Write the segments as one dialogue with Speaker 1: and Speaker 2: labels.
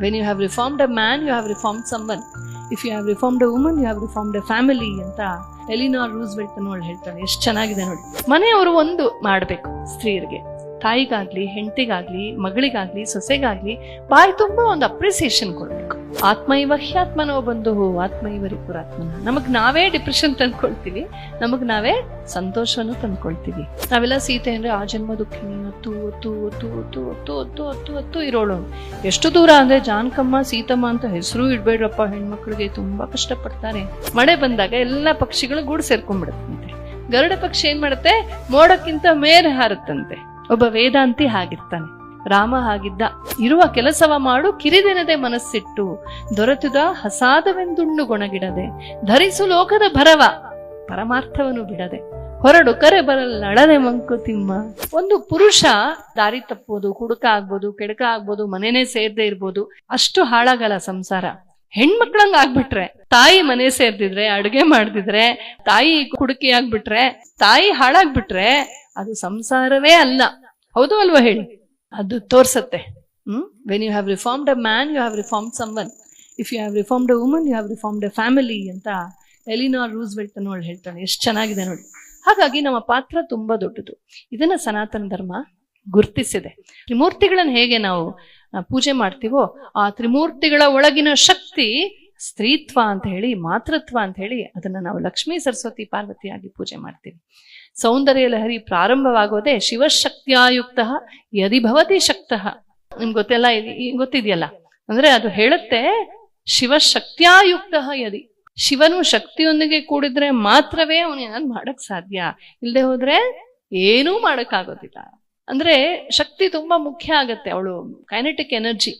Speaker 1: When you have reformed a man you have reformed someone. If you have reformed a woman you have reformed a family ಅಂತ Eleanor Roosevelt ನೋಡಿ ಹೇಳ್ತಾಳೆ. ಎಷ್ಟು ಚೆನ್ನಾಗಿದೆ ನೋಡಿ. ಮನೆಯವರು ಒಂದು ಮಾಡಬೇಕು ಸ್ತ್ರೀಯರಿಗೆ ತಾಯಿಗಾಗ್ಲಿ, ಹೆಂಡತಿಗಾಗ್ಲಿ, ಮಗಳಿಗಾಗ್ಲಿ, ಸೊಸೆಗಾಗ್ಲಿ ಬಾಯಿ ತುಂಬ ಒಂದು ಅಪ್ರಿಸಿಯೇಷನ್ ಕೊಡ್ಬೇಕು. ಆತ್ಮೈವ ಹ್ಯಾತ್ಮನೋ ಬಂದು ಆತ್ಮೈವರಿ ಪುರಾತ್ಮನ. ನಮಗ್ ನಾವೇ ಡಿಪ್ರೆಷನ್ ತಂದ್ಕೊಳ್ತೀವಿ, ನಮಗ್ ನಾವೇ ಸಂತೋಷವನ್ನು ತಂದ್ಕೊಳ್ತೀವಿ. ನಾವೆಲ್ಲ ಸೀತೆ ಅಂದ್ರೆ, ಆ ಜನ್ಮ ದುಃಖಿನಿ ಒತ್ತು ಒತ್ತು ಒತ್ತು ಒತ್ತು ಒತ್ತು ಒತ್ತು ಇರೋಳು. ಎಷ್ಟು ದೂರ ಅಂದ್ರೆ, ಜಾನ್ಕಮ್ಮ, ಸೀತಮ್ಮ ಅಂತ ಹೆಸರು ಇಡ್ಬೇಡ್ರಪ್ಪ, ಹೆಣ್ಮಕ್ಳಿಗೆ ತುಂಬಾ ಕಷ್ಟಪಡ್ತಾರೆ. ಮಳೆ ಬಂದಾಗ ಎಲ್ಲ ಪಕ್ಷಿಗಳು ಗೂಡು ಸೇರ್ಕೊಂಡ್ಬಿಡುತ್ತಂತೆ. ಗರುಡ ಪಕ್ಷಿ ಏನ್ ಮಾಡುತ್ತೆ? ಮೋಡಕ್ಕಿಂತ ಮೇರೆ ಹಾರುತ್ತಂತೆ. ಒಬ್ಬ ವೇದಾಂತಿ ಹಾಗಿರ್ತಾನೆ. ರಾಮ ಹಾಗಿದ್ದ. ಇರುವ ಕೆಲಸವ ಮಾಡು, ಕಿರಿದೆನದೆ ಮನಸ್ಸಿಟ್ಟು, ದೊರೆತುದ ಹಸಾದವೆಂದುಂಡು ಗೊಣಗಿಡದೆ. ಧರಿಸು ಲೋಕದ ಭರವ, ಪರಮಾರ್ಥವನ್ನು ಬಿಡದೆ. ಹೊರಡು ಕರೆ ಬರಲ್ಲಡದೆ ಮಂಕುತಿಮ್ಮ ಒಂದು ಪುರುಷ ದಾರಿ ತಪ್ಪೋದು ಕುಡುಕ ಆಗ್ಬೋದು, ಕೆಡಕ ಆಗ್ಬೋದು, ಮನೆನೇ ಸೇರ್ದೆ ಇರ್ಬೋದು, ಅಷ್ಟು ಹಾಳಾಗಲ್ಲ ಸಂಸಾರ. ಹೆಣ್ಮಕ್ಳಂಗ್ ಆಗ್ಬಿಟ್ರೆ, ತಾಯಿ ಮನೆ ಸೇರ್ದಿದ್ರೆ, ಅಡುಗೆ ಮಾಡ್ದಿದ್ರೆ, ತಾಯಿ ಕುಡುಕಿ ಆಗ್ಬಿಟ್ರೆ, ತಾಯಿ ಹಾಳಾಗ್ಬಿಟ್ರೆ, ಅದು ಸಂಸಾರವೇ ಅಲ್ಲ. ಹೌದು ಅಲ್ವಾ ಹೇಳಿ? ಅದು ತೋರ್ಸತ್ತೆ. ಹ್ಮ್? When you have reformed a man you have reformed someone if you have reformed a woman you have reformed a family ಅಂತ ಎಲಿನಾರ್ ರೂಸ್ವೆಲ್ಟ್ ಅನ್ನೋಳು ಹೇಳ್ತಾಳೆ. ಎಷ್ಟು ಚೆನ್ನಾಗಿದೆ ನೋಡಿ. ಹಾಗಾಗಿ ನಮ್ಮ ಪಾತ್ರ ತುಂಬಾ ದೊಡ್ಡದು. ಇದನ್ನ ಸನಾತನ ಧರ್ಮ ಗುರುತಿಸಿದೆ. ತ್ರಿಮೂರ್ತಿಗಳನ್ನ ಹೇಗೆ ನಾವು ಪೂಜೆ ಮಾಡ್ತೀವೋ ಆ ತ್ರಿಮೂರ್ತಿಗಳ ಒಳಗಿನ ಶಕ್ತಿ ಸ್ತ್ರೀತ್ವ ಅಂತ ಹೇಳಿ ಮಾತೃತ್ವ ಅಂತ ಹೇಳಿ ಅದನ್ನ ನಾವು ಲಕ್ಷ್ಮೀ ಸರಸ್ವತಿ ಪಾರ್ವತಿಯಾಗಿ ಪೂಜೆ ಮಾಡ್ತೀವಿ. ಸೌಂದರ್ಯ ಲಹರಿ ಪ್ರಾರಂಭವಾಗೋದೆ ಶಿವಶಕ್ತಿಯಾಯುಕ್ತ ಯದಿ ಭವತಿ ಶಕ್ತಃ. ನಿಮ್ಗೆ ಗೊತ್ತಿಲ್ಲ ಗೊತ್ತಿದೆಯಲ್ಲ? ಅಂದ್ರೆ ಅದು ಹೇಳುತ್ತೆ, ಶಿವಶಕ್ತಿಯಾಯುಕ್ತ ಯದಿ. ಶಿವನು ಶಕ್ತಿಯೊಂದಿಗೆ ಕೂಡಿದ್ರೆ ಮಾತ್ರವೇ ಅವನು ಏನಾದ್ರು ಮಾಡಕ್ ಸಾಧ್ಯ. ಇಲ್ಲದೆ ಹೋದ್ರೆ ಏನೂ ಮಾಡಕ್ಕಾಗೋದಿಲ್ಲ. ಅಂದ್ರೆ ಶಕ್ತಿ ತುಂಬಾ ಮುಖ್ಯ ಆಗತ್ತೆ ಅವಳು ಕೈನೆಟಿಕ್ ಎನರ್ಜಿ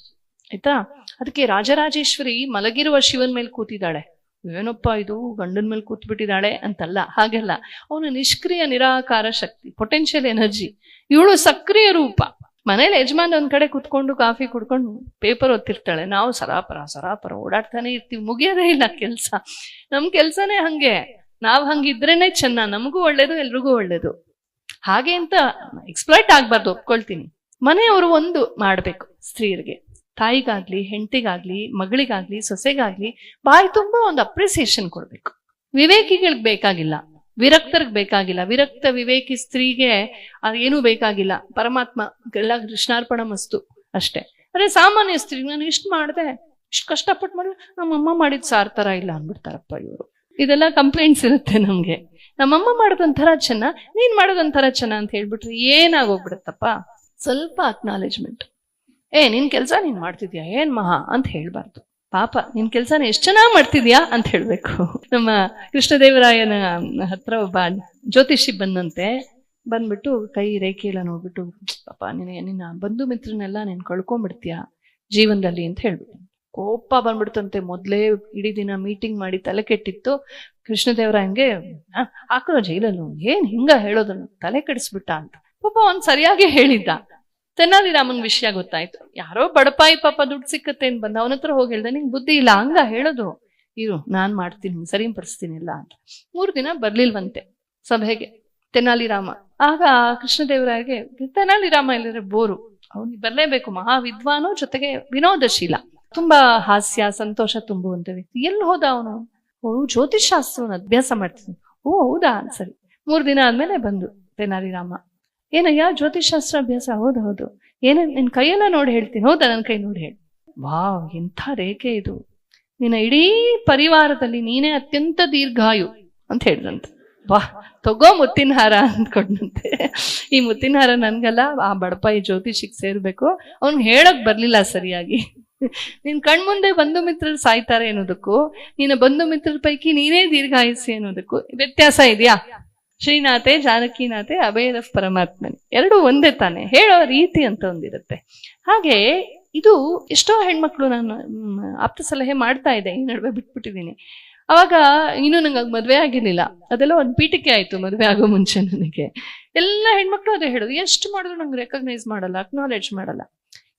Speaker 1: ಆಯ್ತಾ? ಅದಕ್ಕೆ ರಾಜರಾಜೇಶ್ವರಿ ಮಲಗಿರುವ ಶಿವನ್ ಮೇಲೆ ಕೂತಿದ್ದಾಳೆ. ಏನಪ್ಪ ಇದು ಗಂಡನ ಮೇಲೆ ಕೂತ್ ಬಿಟ್ಟಿದ್ದಾಳೆ ಅಂತಲ್ಲ, ಹಾಗೆಲ್ಲ. ಅವನು ನಿಷ್ಕ್ರಿಯ ನಿರಾಕಾರ ಶಕ್ತಿ ಪೊಟೆನ್ಷಿಯಲ್ ಎನರ್ಜಿ ಇವಳು ಸಕ್ರಿಯ ರೂಪ. ಮನೇಲಿ ಯಜಮಾನ್ ಒಂದ್ ಕಡೆ ಕುತ್ಕೊಂಡು ಕಾಫಿ ಕುಡ್ಕೊಂಡು ಪೇಪರ್ ಓದ್ತಿರ್ತಾಳೆ. ನಾವು ಸರಾಪರ ಸರಾಪರ ಓಡಾಡ್ತಾನೆ ಇರ್ತೀವಿ, ಮುಗಿಯೋದೇ ಇಲ್ಲ ಕೆಲ್ಸ. ನಮ್ ಕೆಲ್ಸನೇ ಹಂಗೆ. ನಾವ್ ಹಂಗಿದ್ರೇನೆ ಚೆನ್ನ, ನಮಗೂ ಒಳ್ಳೇದು, ಎಲ್ರಿಗೂ ಒಳ್ಳೇದು. ಹಾಗೆ ಅಂತ ಎಕ್ಸ್ಪ್ಲೈಟ್ ಆಗ್ಬಾರ್ದು, ಒಪ್ಕೊಳ್ತೀನಿ. ಮನೆಯವರು ಒಂದು ಮಾಡ್ಬೇಕು ಸ್ತ್ರೀಯರಿಗೆ ತಾಯಿಗಾಗ್ಲಿ, ಹೆಂಡತಿಗಾಗ್ಲಿ, ಮಗಳಿಗಾಗ್ಲಿ, ಸೊಸೆಗಾಗ್ಲಿ ಬಾಯಿ ತುಂಬಾ ಒಂದು ಅಪ್ರಿಸಿಯೇಷನ್ ಕೊಡ್ಬೇಕು. ವಿವೇಕಿಗಳಿಗೆ ಬೇಕಾಗಿಲ್ಲ. ವಿರಕ್ತರಿಗೆ ಬೇಕಾಗಿಲ್ಲ. ವಿರಕ್ತ, ವಿವೇಕಿ ಸ್ತ್ರೀಗೆ ಏನೂ ಬೇಕಾಗಿಲ್ಲ. ಪರಮಾತ್ಮ ಎಲ್ಲ ಕೃಷ್ಣಾರ್ಪಣ ಮಸ್ತು ಅಷ್ಟೇ. ಅಂದ್ರೆ ಸಾಮಾನ್ಯ ಸ್ತ್ರೀ, ನಾನು ಇಷ್ಟು ಮಾಡಿದೆ, ಇಷ್ಟು ಕಷ್ಟಪಟ್ಟು ಮಾಡಿ ನಮ್ಮಮ್ಮ ಮಾಡಿದ ಸಾರ್ ಥರ ಇಲ್ಲ ಅಂದ್ಬಿಡ್ತಾರಪ್ಪ ಇವರು. ಇದೆಲ್ಲ ಕಂಪ್ಲೇಂಟ್ಸ್ ಇರುತ್ತೆ ನಮ್ಗೆ. ನಮ್ಮಮ್ಮ ಮಾಡೋದೊಂಥರ ಚೆನ್ನ, ನೀನ್ ಮಾಡೋದೊಂಥರ ಚೆನ್ನ ಅಂತ ಹೇಳ್ಬಿಟ್ರೆ ಏನಾಗೋಗ್ಬಿಡುತ್ತಪ್ಪ? ಸ್ವಲ್ಪ ಅಕ್ನಾಲೆಜ್ಮೆಂಟ್ ಏ ನಿನ್ ಕೆಲ್ಸ ನೀನ್ ಮಾಡ್ತಿದ್ಯಾ? ಏನ್ ಮಹಾ ಅಂತ ಹೇಳ್ಬಾರ್ದು. ಪಾಪ ನಿನ್ ಕೆಲ್ಸ ಎಷ್ಟ್ ಚೆನ್ನಾಗ್ ಮಾಡ್ತಿದ್ಯಾ ಅಂತ ಹೇಳ್ಬೇಕು. ನಮ್ಮ ಕೃಷ್ಣದೇವರಾಯನ ಹತ್ರ ಒಬ್ಬ ಜ್ಯೋತಿಷಿ ಬಂದಂತೆ ಬಂದ್ಬಿಟ್ಟು ಕೈ ರೇಖೆ ನೋಡ್ಬಿಟ್ಟು ಪಾಪ ನಿನಗೆ ನಿನ್ನ ಬಂಧು ಮಿತ್ರನೆಲ್ಲ ನೀನ್ ಕಳ್ಕೊಂಡ್ಬಿಡ್ತೀಯಾ ಜೀವನದಲ್ಲಿ ಅಂತ ಹೇಳ್ಬಿಟ್ಟು. ಕೋಪ ಬಂದ್ಬಿಡ್ತಂತೆ. ಮೊದ್ಲೇ ಇಡೀ ದಿನ ಮೀಟಿಂಗ್ ಮಾಡಿ ತಲೆ ಕೆಟ್ಟಿತ್ತು. ಕೃಷ್ಣದೇವರಾಯನ್ಗೆ "ಆ, ಹಾಕೋ ಜೈಲಲ್ಲೂ? ಏನು ಹಿಂಗ ಹೇಳೋದನ್ನು? ತಲೆ ಕೆಡಿಸ್ಬಿಟ್ಟ ಅಂತ. ಪಾಪ ಅವ್ನು ಸರಿಯಾಗಿ ಹೇಳಿದ್ದ. ತೆನಾಲಿ ರಾಮನ್ ವಿಷಯ ಗೊತ್ತಾಯ್ತು. ಯಾರೋ ಬಡಪಾಯಿ ಪಾಪ ದುಡ್ಡು ಸಿಕ್ಕತ್ತೆ ಅಂತ ಬಂದ ಅವನ ಹತ್ರ ಹೋಗಿ ಹೇಳ್ದೆ, ನಿಂಗೆ ಬುದ್ಧಿ ಇಲ್ಲ, ಹಂಗ ಹೇಳೋದು. ಇರು, ನಾನ್ ಮಾಡ್ತೀನಿ ಸರಿಪಡಿಸ್ತೀನಿ ಇಲ್ಲ ಅಂತ. ಮೂರು ದಿನ ಬರ್ಲಿಲ್ವಂತೆ ಸಭೆಗೆ ತೆನಾಲಿ ರಾಮ ಆಗ ಕೃಷ್ಣದೇವರಾಯಗೆ ತೆನಾಲಿರಾಮ ಇಲ್ಲದ್ರೆ ಬೋರು. ಅವನಿಗೆ ಬರ್ಲೇಬೇಕು ಮಹಾ ವಿದ್ವಾನು ಜೊತೆಗೆ ವಿನೋದಶೀಲ. ತುಂಬಾ ಹಾಸ್ಯ, ಸಂತೋಷ ತುಂಬುವಂತ ವ್ಯಕ್ತಿ. ಎಲ್ಲಿ ಹೋದ ಅವನು? ಅವನು ಜ್ಯೋತಿಷಾಸ್ತ್ರವನ್ನು ಅಭ್ಯಾಸ ಮಾಡ್ತೀನಿ ಓ, ಹೌದಾ? ಸರಿ. ಮೂರ್ ದಿನ ಆದ್ಮೇಲೆ ಬಂದು ತೆನಾಲಿ ರಾಮ ಏನಯ್ಯ ಜ್ಯೋತಿಷಾಸ್ತ್ರ ಅಭ್ಯಾಸ, ಹೌದು ಹೌದು. ಏನ, ನಿನ್ ಕೈಯೆಲ್ಲ ನೋಡಿ ಹೇಳ್ತೀನಿ, ಹೌದಾ ನನ್ನ ಕೈ ನೋಡಿ ಹೇಳಿ. ವಾವ್ ಎಂಥ ರೇಖೆ ಇದು. ನಿನ್ನ ಇಡೀ ಪರಿವಾರದಲ್ಲಿ ನೀನೇ ಅತ್ಯಂತ ದೀರ್ಘಾಯು ಅಂತ ಹೇಳಿದಂತೆ. ವಾ ತಗೋ ಮುತ್ತಿನ ಹಾರ ಅಂದ್ಕೊಂಡಂತೆ. ಈ ಮುತ್ತಿನ ಹಾರ ನನ್ಗಲ್ಲ, ಆ ಬಡಪಾಯಿ ಜ್ಯೋತಿಷಿಗೆ ಸೇರ್ಬೇಕು. ಅವ್ನ್ ಹೇಳಕ್ ಬರ್ಲಿಲ್ಲ ಸರಿಯಾಗಿ. ನಿನ್ ಕಣ್ಮುಂದೆ ಬಂಧು ಮಿತ್ರರು ಸಾಯ್ತಾರೆ ಅನ್ನೋದಕ್ಕೂ, ನಿನ್ನ ಬಂಧು ಮಿತ್ರರ ಪೈಕಿ ನೀನೇ ದೀರ್ಘಾಯಸಿ ಅನ್ನೋದಕ್ಕೂ ವ್ಯತ್ಯಾಸ ಇದೆಯಾ? ಶ್ರೀನಾಥೆ, ಜಾನಕಿನಾಥೆ, ಅಭಯದ ಪರಮಾತ್ಮನೆ. ಎರಡು ಒಂದೇ ತಾನೆ. ಹೇಳೋ ರೀತಿ ಅಂತ ಒಂದಿರುತ್ತೆ. ಹಾಗೆ ಇದು ಎಷ್ಟೋ ಹೆಣ್ಮಕ್ಳು ನಾನು ಆಪ್ತ ಸಲಹೆ ಮಾಡ್ತಾ ಇದ್ದೆ ಈ ನಡುವೆ ಬಿಟ್ಬಿಟ್ಟಿದ್ದೀನಿ. ಅವಾಗ ಇನ್ನೂ ನಂಗೆ ಮದುವೆ ಆಗಿರ್ಲಿಲ್ಲ. ಅದೆಲ್ಲ ಒಂದು ಪೀಠಿಕೆ ಆಯ್ತು ಮದುವೆ ಆಗೋ ಮುಂಚೆ ನನಗೆ. ಎಲ್ಲ ಹೆಣ್ಮಕ್ಳು ಅದೇ ಹೇಳೋದು. ಎಷ್ಟು ಮಾಡಿದ್ರು ನಂಗೆ ರೆಕಗ್ನೈಸ್ ಮಾಡಲ್ಲ ಅಕ್ನಾಲೆಡ್ಜ್ ಮಾಡಲ್ಲ.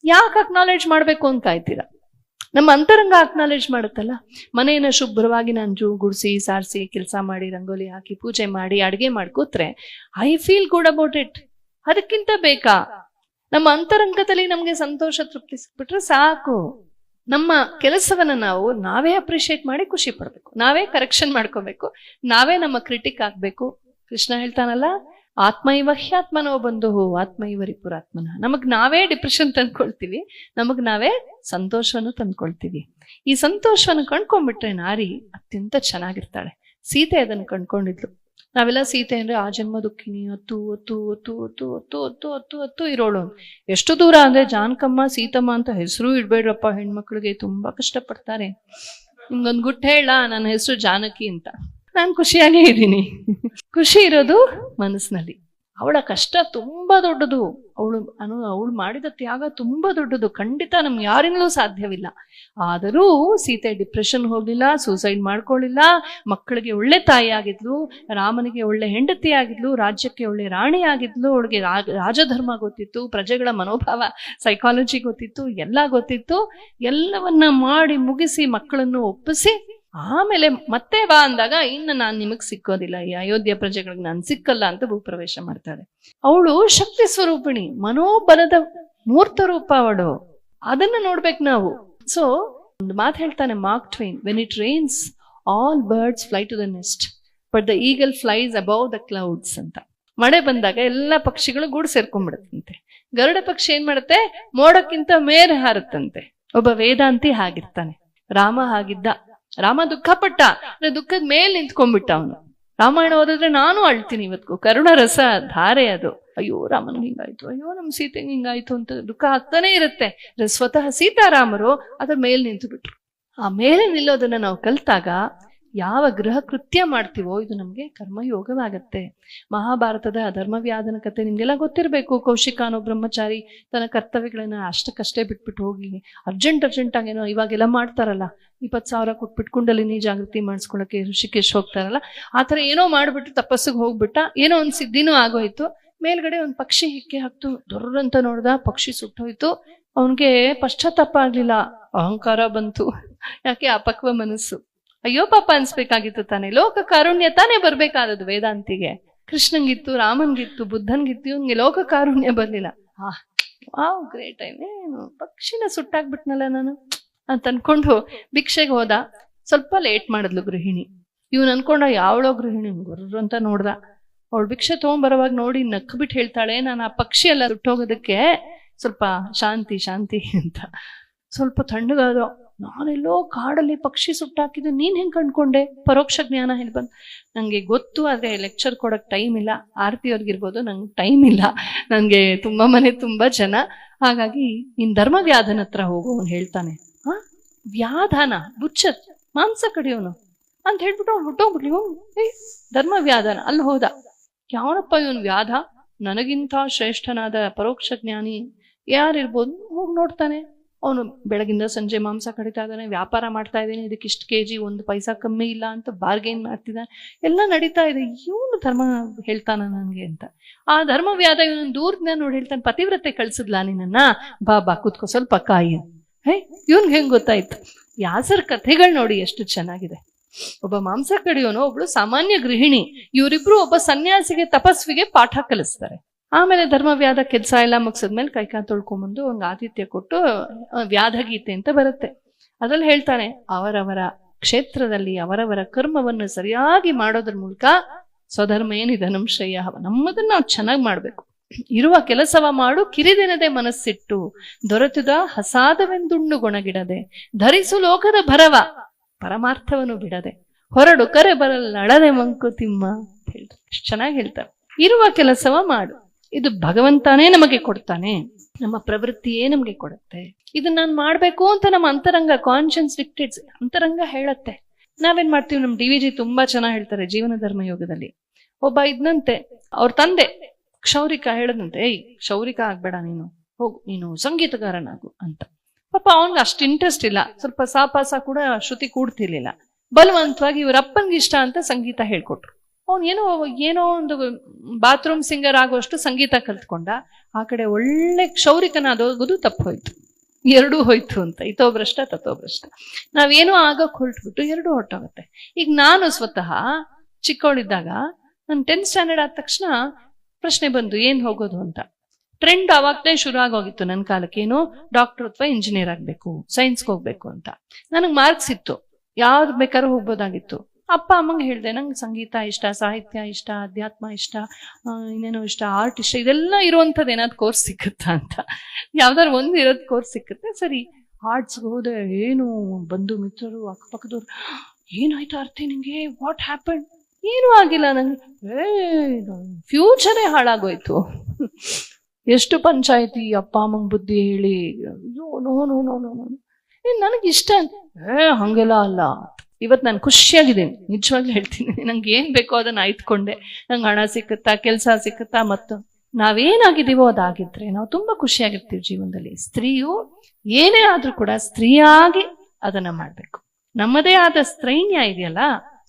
Speaker 1: ಯಾಕೆ ಅಕ್ನಾಲೆಡ್ಜ್ ಮಾಡ್ಬೇಕು ಅಂತ ಕಾಯ್ತೀರಾ ನಮ್ಮ ಅಂತರಂಗ ಅಕ್ನಾಲೇಜ್ ಮಾಡುತ್ತಲ್ಲ? ಮನೆಯನ್ನ ಶುಭ್ರವಾಗಿ ನಾನು ಜೂ, ಗುಡಿಸಿ, ಸಾರಿಸಿ, ಕೆಲಸ ಮಾಡಿ, ರಂಗೋಲಿ ಹಾಕಿ, ಪೂಜೆ ಮಾಡಿ, ಅಡಿಗೆ ಮಾಡಿ ಕೂತ್ರೆ I feel good about it ಅದಕ್ಕಿಂತ ಬೇಕಾ? ನಮ್ಮ ಅಂತರಂಗದಲ್ಲಿ ನಮ್ಗೆ ಸಂತೋಷ ತೃಪ್ತಿ ಸಿಕ್ಬಿಟ್ರೆ ಸಾಕು. ನಮ್ಮ ಕೆಲಸವನ್ನ ನಾವು ನಾವೇ ಅಪ್ರಿಶಿಯೇಟ್ ಮಾಡಿ ಖುಷಿ ಪಡ್ಬೇಕು. ನಾವೇ ಕರೆಕ್ಷನ್ ಮಾಡ್ಕೋಬೇಕು. ನಾವೇ ನಮ್ಮ ಕ್ರಿಟಿಕ್ ಆಗ್ಬೇಕು. ಕೃಷ್ಣ ಹೇಳ್ತಾನಲ್ಲ ಆತ್ಮೈವ ಹ್ಯಾತ್ಮನೋ ಬಂಧು ಇವರಿ ಪುರಾತ್ಮನ. ನಮಗ್ ನಾವೇ ಡಿಪ್ರೆಷನ್ ತಂದ್ಕೊಳ್ತೀವಿ, ನಮಗ್ ನಾವೇ ಸಂತೋಷವನ್ನು ತಂದ್ಕೊಳ್ತೀವಿ. ಈ ಸಂತೋಷವನ್ನು ಕಂಡ್ಕೊಂಡ್ಬಿಟ್ರೆ ನಾರಿ ಅತ್ಯಂತ ಚೆನ್ನಾಗಿರ್ತಾಳೆ. ಸೀತೆ ಅದನ್ನು ಕಂಡ್ಕೊಂಡಿದ್ಲು. ನಾವೆಲ್ಲ ಸೀತೆ ಅಂದ್ರೆ ಆ ಜನ್ಮ ದುಃಖಿನಿ ಅತ್ತು ಒತ್ತು ಒತ್ತು ಒತ್ತು ಒತ್ತು ಒತ್ತು ಒತ್ತು ಇರೋಳು ಎಷ್ಟು ದೂರ ಅಂದ್ರೆ ಜಾನಕಮ್ಮ, ಸೀತಮ್ಮ ಅಂತ ಹೆಸರು ಇಡ್ಬೇಡ್ರಪ್ಪ, ಹೆಣ್ಮಕ್ಳಿಗೆ ತುಂಬಾ ಕಷ್ಟಪಡ್ತಾರೆ. ನಿಮ್ಗೊಂದು ಗುಟ್ಟ ಹೇಳ, ನನ್ನ ಹೆಸರು ಜಾನಕಿ ಅಂತ. ನಾನು ಖುಷಿಯಾಗೇ ಇದ್ದೀನಿ. ಖುಷಿ ಇರೋದು ಮನಸ್ಸಿನಲ್ಲಿ ಅವಳ ಕಷ್ಟ ತುಂಬಾ ದೊಡ್ಡದು. ಅವಳು ಅನು, ಅವಳು ಮಾಡಿದ ತ್ಯಾಗ ತುಂಬಾ ದೊಡ್ಡದು. ಖಂಡಿತ ನಮ್ಗೆ ಯಾರಿಂದಲೂ ಸಾಧ್ಯವಿಲ್ಲ. ಆದರೂ ಸೀತೆ ಡಿಪ್ರೆಷನ್ ಹೋಗ್ಲಿಲ್ಲ, ಸೂಸೈಡ್ ಮಾಡ್ಕೊಳ್ಳಿಲ್ಲ, ಮಕ್ಕಳಿಗೆ ಒಳ್ಳೆ ತಾಯಿ ಆಗಿದ್ಲು, ರಾಮನಿಗೆ ಒಳ್ಳೆ ಹೆಂಡತಿ ಆಗಿದ್ಲು, ರಾಜ್ಯಕ್ಕೆ ಒಳ್ಳೆ ರಾಣಿ ಆಗಿದ್ಲು, ಅವಳಿಗೆ ರಾಜಧರ್ಮ ಗೊತ್ತಿತ್ತು, ಪ್ರಜೆಗಳ ಮನೋಭಾವ ಸೈಕಾಲಜಿ ಗೊತ್ತಿತ್ತು, ಎಲ್ಲ ಗೊತ್ತಿತ್ತು. ಎಲ್ಲವನ್ನ ಮಾಡಿ ಮುಗಿಸಿ ಮಕ್ಕಳನ್ನು ಒಪ್ಪಿಸಿ ಆಮೇಲೆ ಮತ್ತೆ ಬಾ ಅಂದಾಗ, ಇನ್ನು ನಾನು ನಿಮಗ್ ಸಿಕ್ಕೋದಿಲ್ಲ. ಈ ಅಯೋಧ್ಯ ಪ್ರಜೆಗಳಿಗೆ ನಾನು ಸಿಕ್ಕಲ್ಲ ಅಂತ ಭೂಪ್ರವೇಶ ಮಾಡ್ತಾಳೆ ಅವಳು ಶಕ್ತಿ ಸ್ವರೂಪಿಣಿ, ಮನೋಬಲದ ಮೂರ್ತ ರೂಪ ಅವಳು. ಅದನ್ನ ನೋಡ್ಬೇಕು ನಾವು. ಸೊ ಒಂದು ಮಾತು ಹೇಳ್ತಾನೆ Mark Twain. When it rains all birds fly to the nest but the eagle flies above the clouds ಅಂತ. ಮಳೆ ಬಂದಾಗ ಎಲ್ಲ ಪಕ್ಷಿಗಳು ಗೂಡು ಸೇರ್ಕೊಂಡ್ಬಿಡುತ್ತಂತೆ. ಗರುಡ ಪಕ್ಷಿ ಏನ್ ಮಾಡುತ್ತೆ? ಮೋಡಕ್ಕಿಂತ ಮೇರೆ ಹಾರುತ್ತಂತೆ. ಒಬ್ಬ ವೇದಾಂತಿ ಹಾಗಿರ್ತಾನೆ. ರಾಮ ಹಾಗಿದ್ದ ರಾಮ ದುಃಖ ಪಟ್ಟ, ಅಂದ್ರೆ ದುಃಖದ ಮೇಲೆ ನಿಂತ್ಕೊಂಡ್ಬಿಟ್ಟ ಅವನು. ರಾಮಾಯಣ ಓದಿದ್ರೆ ನಾನು ಅಳ್ತೀನಿ ಇವತ್ತು ಕರುಣ ರಸ ಧಾರೆ ಅದು. ಅಯ್ಯೋ ರಾಮನ್ ಹಿಂಗಾಯ್ತು. ಅಯ್ಯೋ ನಮ್ ಸೀತೆಗೆ ಹಿಂಗಾಯ್ತು ಅಂತ ದುಃಖ ಆಗ್ತಾನೆ ಇರುತ್ತೆ. ಸ್ವತಃ ಸೀತಾರಾಮರು ಅದ್ರ ಮೇಲೆ ನಿಂತು ಬಿಟ್ರು ಆ ಮೇಲೆ ನಿಲ್ಲೋದನ್ನ ನಾವು ಕಲ್ತಾಗ ಯಾವ ಗೃಹ ಕೃತ್ಯ ಮಾಡ್ತೀವೋ ಇದು ನಮಗೆ ಕರ್ಮಯೋಗವಾಗತ್ತೆ. ಮಹಾಭಾರತದ ಧರ್ಮವ್ಯಾಧನ ಕತೆ ನಿಮಗೆಲ್ಲ ಗೊತ್ತಿರಬೇಕು. ಕೌಶಿಕ ಅನ್ನೋ ಬ್ರಹ್ಮಚಾರಿ ತನ್ನ ಕರ್ತವ್ಯಗಳನ್ನ ಅಷ್ಟಕ್ಕಷ್ಟೇ ಬಿಟ್ಬಿಟ್ಟು ಹೋಗಿ ಅರ್ಜೆಂಟ್ ಅರ್ಜೆಂಟ್ ಆಗೇನೋ ಇವಾಗೆಲ್ಲ ಮಾಡ್ತಾರಲ್ಲ. ಇಪ್ಪತ್ತು ಸಾವಿರ ಕೊಟ್ಬಿಟ್ಟು ಕುಂಡಲಿನಿ ಜಾಗೃತಿ ಮಾಡಿಸ್ಕೊಳ್ಳೋಕೆ ಋಷಿಕೇಶ್ ಹೋಗ್ತಾರಲ್ಲ. ಆ ಥರ ಏನೋ ಮಾಡಿಬಿಟ್ಟು ತಪಸ್ಸಿಗೆ ಹೋಗ್ಬಿಟ್ಟ ಏನೋ ಒಂದು ಸಿದ್ಧಿನೂ ಆಗೋಯ್ತು. ಮೇಲ್ಗಡೆ ಒಂದು ಪಕ್ಷಿ ಹಿಕ್ಕೆ ಹಾಕ್ತು. ದೊರ್ರಂತ ನೋಡ್ದ ಪಕ್ಷಿ ಸುಟ್ಟೋಯ್ತು. ಅವನಿಗೆ ಪಶ್ಚಾತ್ತಾಪ ಆಗಲಿಲ್ಲ. ಅಹಂಕಾರ ಬಂತು. ಯಾಕೆ ಅಪಕ್ವ ಮನಸ್ಸು. ಅಯ್ಯೋ ಪಾಪ ಅನ್ಸ್ಬೇಕಾಗಿತ್ತು ತಾನೆ. ಲೋಕ ಕಾರುಣ್ಯ ತಾನೇ ಬರ್ಬೇಕಾದದ್ದು ವೇದಾಂತಿಗೆ. ಕೃಷ್ಣಂಗಿತ್ತು ರಾಮನ್ಗಿತ್ತು ಬುದ್ಧನ್ಗಿತ್ತು ಇವನ್ಗೆ ಲೋಕ ಕಾರುಣ್ಯ ಬರ್ಲಿಲ್ಲ. ಆ, ವಾವ್ ಗ್ರೇಟ್ ಐನೇನು ಪಕ್ಷಿನ ಸುಟ್ಟಾಕ್ಬಿಟ್ನಲ್ಲ ನಾನು. ಅಂತ ಅನ್ಕೊಂಡು ಭಿಕ್ಷೆಗೆ ಹೋದ. ಸ್ವಲ್ಪ ಲೇಟ್ ಮಾಡಿದ್ಲು ಗೃಹಿಣಿ. ಇವ್ನು ಅನ್ಕೊಂಡ ಯಾವಳೋ ಗೃಹಿಣಿ ಗುರ್ರು ಅಂತ ನೋಡ್ದ. ಅವಳು ಭಿಕ್ಷೆ ತಗೊಂಬರುವಾಗ ನೋಡಿ ನಕ್ಬಿಟ್ಟು ಹೇಳ್ತಾಳೆ, ನಾನು ಆ ಪಕ್ಷಿ ಎಲ್ಲ ಸುಟ್ಟೋಗೋದಕ್ಕೆ ಸ್ವಲ್ಪ ಶಾಂತಿ ಶಾಂತಿ ಅಂತ. ಸ್ವಲ್ಪ ತಣ್ಣಗಾದ ನಾನೆಲ್ಲೋ ಕಾಡಲ್ಲಿ ಪಕ್ಷಿ ಸುಟ್ಟಾಕಿದ್ದು ನೀನ್ ಹೆಂಗ್ ಕಂಡ್ಕೊಂಡೆ? ಪರೋಕ್ಷ ಜ್ಞಾನ ಹೇಳಿ ನಂಗೆ ಗೊತ್ತು, ಆದ್ರೆ ಲೆಕ್ಚರ್ ಕೊಡಕ್ ಟೈಮ್ ಇಲ್ಲ. ಆರತಿ ಅವ್ರಿಗಿರ್ಬೋದು, ನಂಗೆ ಟೈಮ್ ಇಲ್ಲ. ನಂಗೆ ತುಂಬಾ ಮನೆ ತುಂಬಾ ಜನ. ಹಾಗಾಗಿ ನಿನ್ ಧರ್ಮ ವ್ಯಾಧನ ಹತ್ರ ಹೋಗು ಅವ್ನು ಹೇಳ್ತಾನೆ. ಹಾ? ವ್ಯಾಧಾನ ಬುಚ್ಚ ಮಾಂಸ ಕಡಿಯೋನು. ಅಂತ ಹೇಳ್ಬಿಟ್ಟು ಅವ್ನು ಹುಟ್ಟೋಗ್ಬಿಟ್ಲಿ. ಇವನು ಏ ಧರ್ಮ ವ್ಯಾಧಾನ ಅಲ್ಲಿ ಹೋದ. ಯಾವನಪ್ಪ ಇವನು ವ್ಯಾಧ? ನನಗಿಂತ ಶ್ರೇಷ್ಠನಾದ ಪರೋಕ್ಷ ಜ್ಞಾನಿ ಯಾರಿರ್ಬೋದು? ಹೋಗಿ ನೋಡ್ತಾನೆ. ಅವನು ಬೆಳಗಿಂದ ಸಂಜೆ ಮಾಂಸ ಕಡಿತಾ ಇದ್ದಾನೆ, ವ್ಯಾಪಾರ ಮಾಡ್ತಾ ಇದ್ದಾನೆ, ಇದಕ್ಕೆ ಇಷ್ಟು ಕೆ ಜಿ ಒಂದು ಪೈಸಾ ಕಮ್ಮಿ ಇಲ್ಲ ಅಂತ ಬಾರ್ಗೇನ್ ಮಾಡ್ತಿದ್ದಾನೆ. ಎಲ್ಲ ನಡೀತಾ ಇದೆ. ಇವನು ಧರ್ಮ ಹೇಳ್ತಾನ ನನಗೆ ಅಂತ. ಆ ಧರ್ಮ ವ್ಯಾದ ಇವನು ದೂರದಿಂದ ನೋಡಿ ಹೇಳ್ತಾನೆ, ಪತಿವ್ರತೆ ಕಳ್ಸಿದ್ಲಾ ನಿನ್ನ ಬಾ ಬಾ, ಕೂತ್ಕೋ, ಸ್ವಲ್ಪ ಕಾಯಿ ಹೇ, ಇವನ್ಗೆ ಹೆಂಗ್ ಗೊತ್ತಾಯ್ತು? ಯಾಸರ್ ಕಥೆಗಳು ನೋಡಿ ಎಷ್ಟು ಚೆನ್ನಾಗಿದೆ. ಒಬ್ಬ ಮಾಂಸ ಕಡಿಯೋನು ಒಬ್ಳು ಸಾಮಾನ್ಯ ಗೃಹಿಣಿ. ಇವರಿಬ್ರು ಒಬ್ಬ ಸನ್ಯಾಸಿಗೆ, ತಪಸ್ವಿಗೆ ಪಾಠ ಕಲಿಸ್ತಾರೆ. ಆಮೇಲೆ ಧರ್ಮವ್ಯಾಧ ಕೆಲಸ ಎಲ್ಲ ಮುಗಿಸಿದ್ಮೇಲೆ ಕೈಕಾಲು ತೊಳ್ಕೊಂಬಂದು ಒಂದು ಆತಿಥ್ಯ ಕೊಟ್ಟು ವ್ಯಾಧಗೀತೆ ವ್ಯಾಧ ಗೀತೆ ಅಂತ ಬರುತ್ತೆ. ಅದ್ರಲ್ಲಿ ಹೇಳ್ತಾನೆ, ಅವರವರ ಕ್ಷೇತ್ರದಲ್ಲಿ ಅವರವರ ಕರ್ಮವನ್ನು ಸರಿಯಾಗಿ ಮಾಡೋದ್ರ ಮೂಲಕ ಸ್ವಧರ್ಮ ಏನಿದೆ ನಮ್ಮ ಶ್ರೇಯ, ನಮ್ಮದನ್ನ ನಾವು ಚೆನ್ನಾಗಿ ಮಾಡ್ಬೇಕು. ಇರುವ ಕೆಲಸವ ಮಾಡು, ಕಿರಿದೆನದೆ ಮನಸ್ಸಿಟ್ಟು, ದೊರೆತುದ ಹಸಾದವೆಂದುಂಡು ಗುಣಗಿಡದೆ, ಧರಿಸು ಲೋಕದ ಭರವ, ಪರಮಾರ್ಥವನ್ನು ಬಿಡದೆ, ಹೊರಡು ಕರೆ ಬರಲ್ಲಳದೆ ಮಂಕುತಿಮ್ಮ ಹೇಳ್ತಾರೆ. ಚೆನ್ನಾಗಿ ಹೇಳ್ತಾರೆ. ಇರುವ ಕೆಲಸವ ಮಾಡು. ಇದು ಭಗವಂತನೇ ನಮಗೆ ಕೊಡ್ತಾನೆ. ನಮ್ಮ ಪ್ರವೃತ್ತಿಯೇ ನಮಗೆ ಕೊಡುತ್ತೆ. ಇದನ್ನ ನಾನು ಮಾಡ್ಬೇಕು ಅಂತ ನಮ್ಮ ಅಂತರಂಗ ಕಾನ್ಷಿಯನ್ಸ್ ಡಿಕ್ಟೇಟ್ಸ್ ಅಂತರಂಗ ಹೇಳತ್ತೆ. ನಾವೇನ್ ಮಾಡ್ತೀವಿ? ನಮ್ ಡಿ ವಿ ತುಂಬಾ ಚೆನ್ನಾಗಿ ಹೇಳ್ತಾರೆ ಜೀವನ ಧರ್ಮ ಯೋಗದಲ್ಲಿ. ಒಬ್ಬ ಇದ್ನಂತೆ, ಅವ್ರ ತಂದೆ ಕ್ಷೌರಿಕ ಹೇಳದಂತೆ, ಏಯ್, ಕ್ಷೌರಿಕ ಆಗ್ಬೇಡ ನೀನು. ಹೋಗು, ನೀನು ಸಂಗೀತಗಾರನಾಗು ಅಂತ. ಪಾಪ ಅವನ್ಗೆ ಅಷ್ಟು ಇಂಟ್ರೆಸ್ಟ್ ಇಲ್ಲ. ಸ್ವಲ್ಪ ಸಾಪಾಸ ಕೂಡ ಶ್ರುತಿ ಕೂಡ್ತಿರ್ಲಿಲ್ಲ. ಬಲವಂತವಾಗಿ ಇವ್ರ ಅಪ್ಪನ್ಗೆ ಇಷ್ಟ ಅಂತ ಸಂಗೀತ ಹೇಳ್ಕೊಟ್ರು. ಅವ್ನು ಏನೋ ಏನೋ ಒಂದು ಬಾತ್ರೂಮ್ ಸಿಂಗರ್ ಆಗುವಷ್ಟು ಸಂಗೀತ ಕಲ್ತ್ಕೊಂಡ, ಆ ಕಡೆ ಒಳ್ಳೆ ಕ್ಷೌರಿಕನಾದೋಗೋದು ತಪ್ಪು ಹೋಯ್ತು. ಎರಡೂ ಹೋಯ್ತು ಅಂತ ಇತೋಭ್ರಷ್ಟ ತಥೋಭ್ರಷ್ಟ ನಾವೇನೋ ಆಗಕ್ ಹೊರಟ್ಬಿಟ್ಟು ಎರಡೂ ಹೊರಟೋಗುತ್ತೆ. ಈಗ ನಾನು ಸ್ವತಃ ಚಿಕ್ಕವಳಿದ್ದಾಗ ನಾನು ಟೆಂತ್ ಸ್ಟ್ಯಾಂಡರ್ಡ್ ಆದ ತಕ್ಷಣ ಪ್ರಶ್ನೆ ಬಂದು, ಏನ್ ಹೋಗೋದು ಅಂತ. ಟ್ರೆಂಡ್ ಅವಾಗಲೇ ಶುರು ಆಗೋಗಿತ್ತು ನನ್ನ ಕಾಲಕ್ಕೆ, ಏನು? ಡಾಕ್ಟರ್ ಅಥವಾ ಇಂಜಿನಿಯರ್ ಆಗಬೇಕು ಸೈನ್ಸ್ಗೆ ಹೋಗ್ಬೇಕು ಅಂತ. ನನಗೆ ಮಾರ್ಕ್ಸ್ ಇತ್ತು. ಯಾವ್ದು ಬೇಕಾದ್ರೂ ಹೋಗ್ಬೋದಾಗಿತ್ತು. ಅಪ್ಪ ಅಮ್ಮಂಗೆ ಹೇಳಿದೆ, ನಂಗೆ ಸಂಗೀತ ಇಷ್ಟ, ಸಾಹಿತ್ಯ ಇಷ್ಟ, ಅಧ್ಯಾತ್ಮ ಇಷ್ಟ ಇನ್ನೇನೋ ಇಷ್ಟ, ಆರ್ಟ್ ಇಷ್ಟ, ಇದೆಲ್ಲ ಇರುವಂಥದ್ದು ಏನಾದ್ರು ಕೋರ್ಸ್ ಸಿಕ್ಕುತ್ತಾ ಅಂತ. ಯಾವ್ದಾದ್ರು ಒಂದು ಇರೋದು ಕೋರ್ಸ್ ಸಿಕ್ಕುತ್ತೆ, ಸರಿ. ಆರ್ಟ್ಸ್ಗೆ ಹೋದೆ ಏನು, ಬಂಧು ಮಿತ್ರರು, ಅಕ್ಕಪಕ್ಕದವ್ರು, ಏನಾಯ್ತು ಅರ್ಥ ನಿಂಗೆ, ವಾಟ್ ಹ್ಯಾಪನ್? ಏನೂ ಆಗಿಲ್ಲ ನಂಗೆ. ಏ ಫ್ಯೂಚರೇ ಹಾಳಾಗೋಯ್ತು. ಎಷ್ಟು ಪಂಚಾಯಿತಿ, ಅಪ್ಪ ಅಮ್ಮಂಗೆ ಬುದ್ಧಿ ಹೇಳಿ no no no no no ನನಗೆ ಇಷ್ಟ ಏ, ಹಂಗೆಲ್ಲ ಅಲ್ಲ. ಇವತ್ತು ನಾನು ಖುಷಿಯಾಗಿದ್ದೀನಿ. ನಿಜವಾಗ್ಲೂ ಹೇಳ್ತೀನಿ. ನಂಗೆ ಏನ್ ಬೇಕೋ ಅದನ್ನ ಆಯ್ತ್ಕೊಂಡೆ. ನಂಗೆ ಹಣ ಸಿಕ್ಕುತ್ತಾ, ಕೆಲಸ ಸಿಕ್ಕುತ್ತಾ, ಮತ್ತು ನಾವೇನಾಗಿದ್ದೀವೋ ಅದಾಗಿದ್ರೆ ನಾವು ತುಂಬಾ ಖುಷಿಯಾಗಿರ್ತೀವಿ ಜೀವನದಲ್ಲಿ. ಸ್ತ್ರೀಯು ಏನೇ ಆದ್ರೂ ಕೂಡ ಸ್ತ್ರೀಯಾಗಿ ಅದನ್ನ ಮಾಡ್ಬೇಕು. ನಮ್ಮದೇ ಆದ ಸ್ತ್ರೈನ್ಯ ಇದೆಯಲ್ಲ,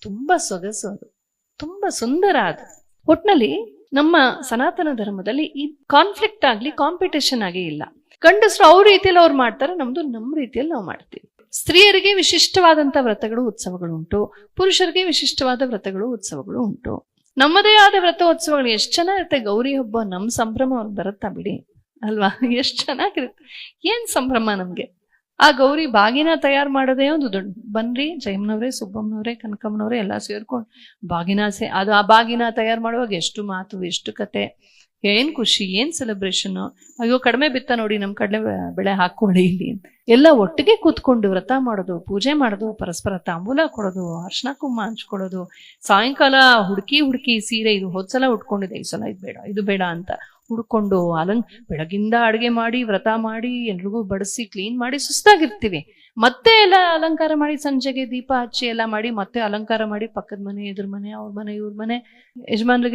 Speaker 1: ತುಂಬಾ ಸೊಗಸು ಅದು. ತುಂಬಾ ಸುಂದರ ಅದು. ಒಟ್ನಲ್ಲಿ ನಮ್ಮ ಸನಾತನ ಧರ್ಮದಲ್ಲಿ ಈ ಕಾನ್ಫ್ಲಿಕ್ಟ್ ಆಗ್ಲಿ ಕಾಂಪಿಟೇಷನ್ ಆಗಿ ಇಲ್ಲ. ಗಂಡಸರು ಅವ್ರ ರೀತಿಯಲ್ಲಿ ಅವ್ರು ಮಾಡ್ತಾರೆ, ನಮ್ದು ನಮ್ಮ ರೀತಿಯಲ್ಲಿ ನಾವು ಮಾಡ್ತೀವಿ. ಸ್ತ್ರೀಯರಿಗೆ ವಿಶಿಷ್ಟವಾದಂತ ವ್ರತಗಳು, ಉತ್ಸವಗಳು ಉಂಟು. ಪುರುಷರಿಗೆ ವಿಶಿಷ್ಟವಾದ ವ್ರತಗಳು, ಉತ್ಸವಗಳು ಉಂಟು. ನಮ್ಮದೇ ಆದ ವ್ರತ ಉತ್ಸವಗಳು ಎಷ್ಟು ಚೆನ್ನಾಗಿರುತ್ತೆ ಗೌರಿ ಹಬ್ಬ, ನಮ್ ಸಂಭ್ರಮ ಅವ್ರಿಗೆ ಬರುತ್ತಾ ಬಿಡಿ. ಅಲ್ವಾ? ಎಷ್ಟು ಚೆನ್ನಾಗಿರುತ್ತೆ. ಏನ್ ಸಂಭ್ರಮ ನಮ್ಗೆ? ಆ ಗೌರಿ ಬಾಗಿನ ತಯಾರು ಮಾಡೋದೇ ಒಂದು ದೊಡ್ಡ, ಬನ್ರಿ, ಜಯಮ್ಮನವ್ರೆ, ಸುಬ್ಬಮ್ಮನವ್ರೆ, ಕನಕಮ್ಮನವ್ರೆ, ಎಲ್ಲ ಸೇರ್ಕೊಂಡು ಬಾಗಿನ ಸೇ, ಅದು ಆ ಬಾಗಿನ ತಯಾರು ಮಾಡುವಾಗ ಎಷ್ಟು ಮಾತು, ಎಷ್ಟು ಕತೆ. ಏನ್ ಖುಷಿ, ಏನ್ ಸೆಲೆಬ್ರೇಷನ್ ಅಯ್ಯೋ, ಕಡಿಮೆ ಬಿತ್ತ ನೋಡಿ ನಮ್ ಕಡಲೆ ಬೆಳೆ ಹಾಕೊಳ್ಳಿ ಇಲ್ಲಿ ಎಲ್ಲ ಒಟ್ಟಿಗೆ ಕೂತ್ಕೊಂಡು ವ್ರತ ಮಾಡೋದು, ಪೂಜೆ ಮಾಡೋದು, ಪರಸ್ಪರ ತಾಂಬೂಲ ಕೊಡೋದು, ಅರ್ಶನ ಕುಮ್ಮ ಹಂಚ್ಕೊಳ್ಳೋದು, ಸಾಯಂಕಾಲ ಹುಡುಕಿ ಹುಡುಕಿ ಸೀರೆ ಇದು ಹೋದ್ಸಲ ಉಟ್ಕೊಂಡಿದೆ ಈ ಸಲ ಇದು ಬೇಡ ಇದು ಬೇಡ ಅಂತ ಹುಡ್ಕೊಂಡು ಅಲಂಗ್ ಬೆಳಗಿಂದ ಅಡುಗೆ ಮಾಡಿ, ವ್ರತ ಮಾಡಿ, ಎಲ್ರಿಗೂ ಬಡಿಸಿ ಕ್ಲೀನ್ ಮಾಡಿ ಸುಸ್ತಾಗಿರ್ತೀವಿ. ಮತ್ತೆ ಎಲ್ಲ ಅಲಂಕಾರ ಮಾಡಿ, ಸಂಜೆಗೆ ದೀಪ ಹಚ್ಚಿ ಎಲ್ಲ ಮಾಡಿ, ಮತ್ತೆ ಅಲಂಕಾರ ಮಾಡಿ, ಪಕ್ಕದ ಮನೆ, ಎದುರು ಮನೆ, ಅವ್ರ ಮನೆ, ಇವ್ರ ಮನೆ, ಯಜಮಾನ್ರಿಗೆ